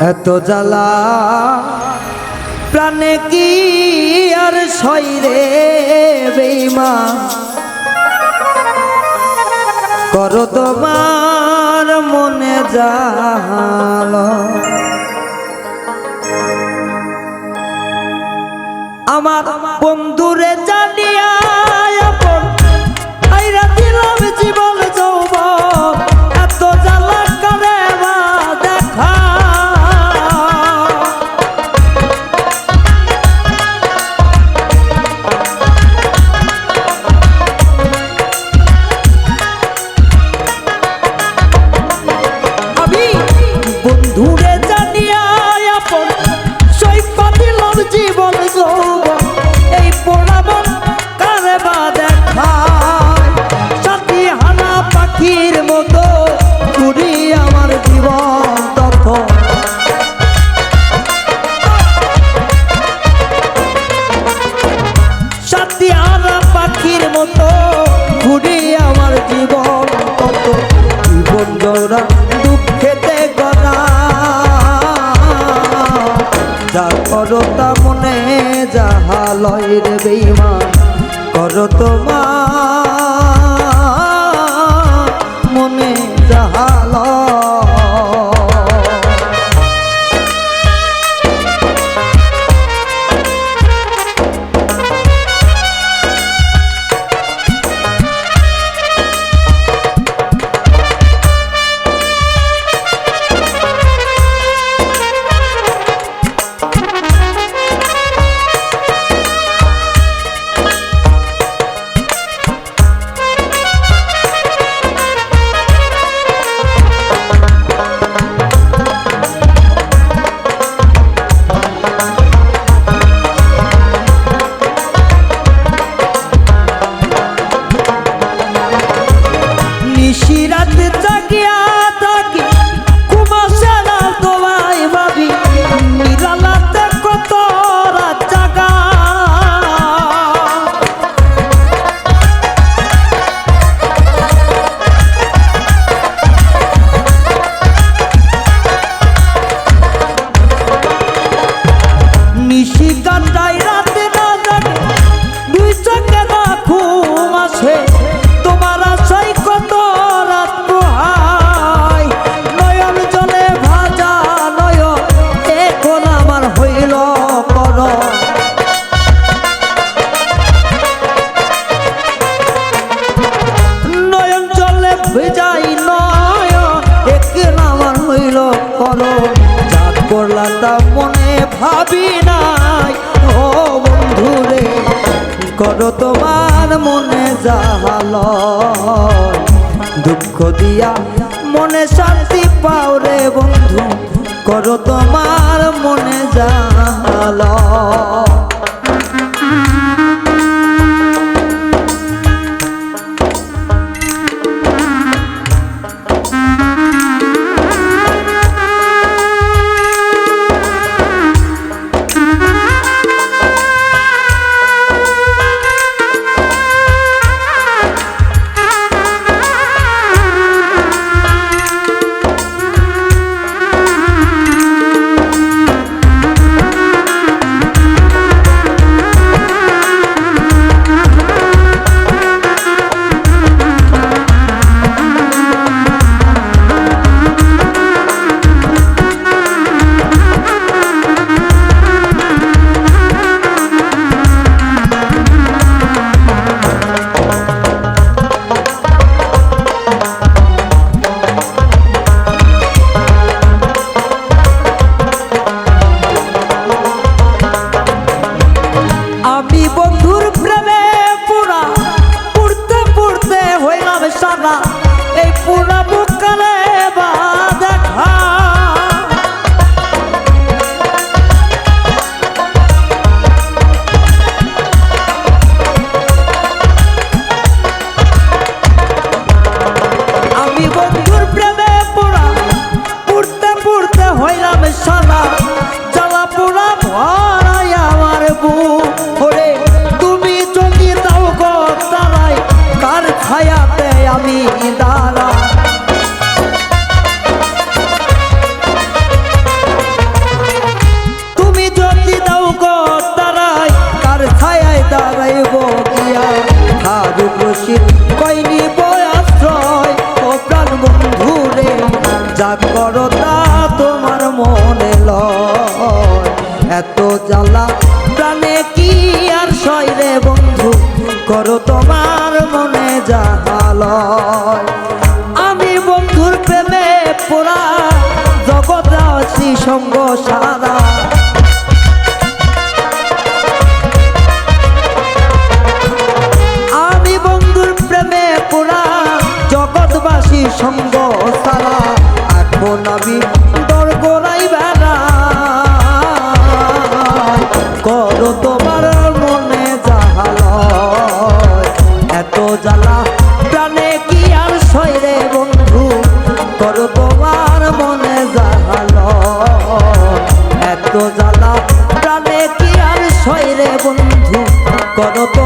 এত জ্বালা। প্রাণে কি আর সইরে বেমা কর তোমার মনে জাল আমার বন্ধুরে যা হয় রে বেইমান। করো তোমার রাতে জাগিয়া চাঁদ করলা তা মনে ভাবি নাই। ও বন্ধুরে করো তোমার মনে জাহাল? দুঃখ দিয়া মনে শান্তি পাও রে বন্ধু, করো তোমার মনে জাহাল। যা করো তা তোমার মনে লয়। এত জ্বালা প্রাণে কি আর সয় রে বন্ধু? করো তোমার মনে যাহালয় আমি বন্ধুর প্রেমে পোড়া জগৎ আছি সঙ্গ সারা। আমি বন্ধুর প্রেমে পোড়া জগৎবাসী সঙ্গ জ্বালা। প্রাণে কি আর সইরে বন্ধু? করত